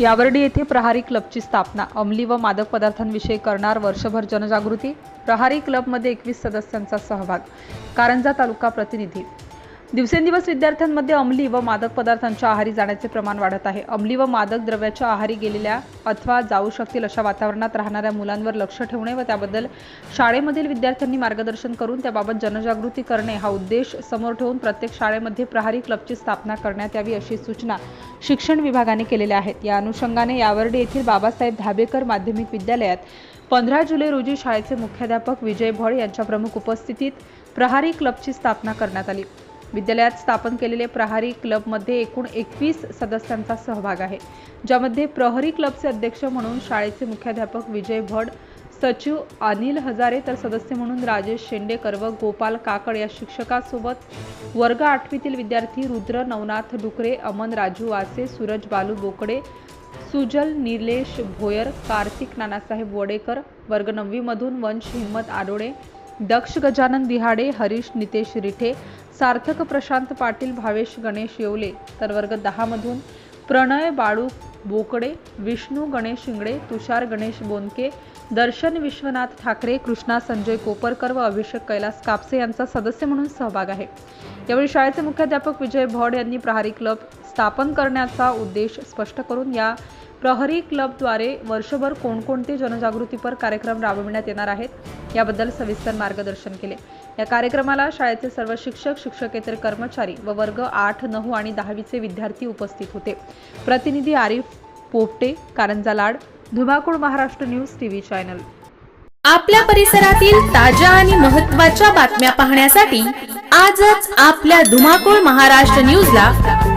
यावर्डी येथे प्रहारी क्लबची स्थापना. अंमली व मादक पदार्थांविषयी करणार वर्षभर जनजागृती. प्रहारी क्लबमध्ये एकवीस सदस्यांचा सहभाग. कारंजा तालुका प्रतिनिधी. दिवसेंदिवस विद्यार्थ्यांमध्ये अंमली व मादक पदार्थांच्या आहारी जाण्याचे प्रमाण वाढत आहे. अंमली व मादक द्रव्याच्या आहारी गेलेल्या अथवा जाऊ शकतील अशा वातावरणात राहणाऱ्या मुलांवर लक्ष ठेवणे व त्याबद्दल शाळेमधील विद्यार्थ्यांनी मार्गदर्शन करून त्याबाबत जनजागृती करणे हा उद्देश समोर ठेवून प्रत्येक शाळेमध्ये प्रहारी क्लबची स्थापना करण्यात यावी अशी सूचना शिक्षण विभागाने केलेल्या आहेत. या अनुषंगाने यावर्डी येथील बाबासाहेब धाबेकर माध्यमिक विद्यालयात पंधरा जुलै रोजी शाळेचे मुख्याध्यापक विजय भळ यांच्या प्रमुख उपस्थितीत प्रहारी क्लबची स्थापना करण्यात आली. विद्यालयात स्थापन केलेले प्रहारी क्लबमध्ये एकूण एकवीस सदस्यांचा सहभाग आहे ज्यामध्ये प्रहरी क्लबचे अध्यक्ष म्हणून शाळेचे मुख्याध्यापक विजय भड सचिव अनिल हजारे तर सदस्य म्हणून राजेश शेंडेकर व गोपाल काकड या शिक्षकासोबत वर्ग आठवीतील विद्यार्थी रुद्र नवनाथ डुकरे अमन राजू वासे सूरज बालू बोकडे सुजल निलेश भोयर कार्तिक नानासाहेब वडेकर वर्ग नववीमधून वंश हिम्मत आडोळे दक्ष गजानन दिहाडे हरीश नितेश रिठे सार्थक प्रशांत पाटील भावेश गणेश येवले तर वर्ग दहामधून प्रणय बाळू बोकडे विष्णू गणेश शिंगडे तुषार गणेश बोनके दर्शन विश्वनाथ ठाकरे कृष्णा संजय कोपरकर व अभिषेक कैलास कापसे यांचा सदस्य म्हणून सहभाग आहे. यावेळी शाळेचे मुख्याध्यापक विजय भड यांनी प्रहारी क्लब स्थापन करण्याचा उद्देश स्पष्ट करून या प्रहरी क्लबद्वारे वर्षभर कोणकोणते जनजागृतीपर कार्यक्रम राबविण्यात येणार आहेत याबद्दल सविस्तर मार्गदर्शन केले. या कार्यक्रमाला शाळेचे सर्व शिक्षक शिक्षकेतर कर्मचारी व वर्ग आठ नऊ आणि दहावीचे विद्यार्थी उपस्थित होते. प्रतिनिधी आरिफ पोपटे कारंजा लाड धुमाकूळ महाराष्ट्र न्यूज टीव्ही चॅनल. आपल्या परिसरातील ताज्या आणि महत्त्वाच्या बातम्या पाहण्यासाठी आजच आपल्या धुमाकूळ महाराष्ट्र न्यूजला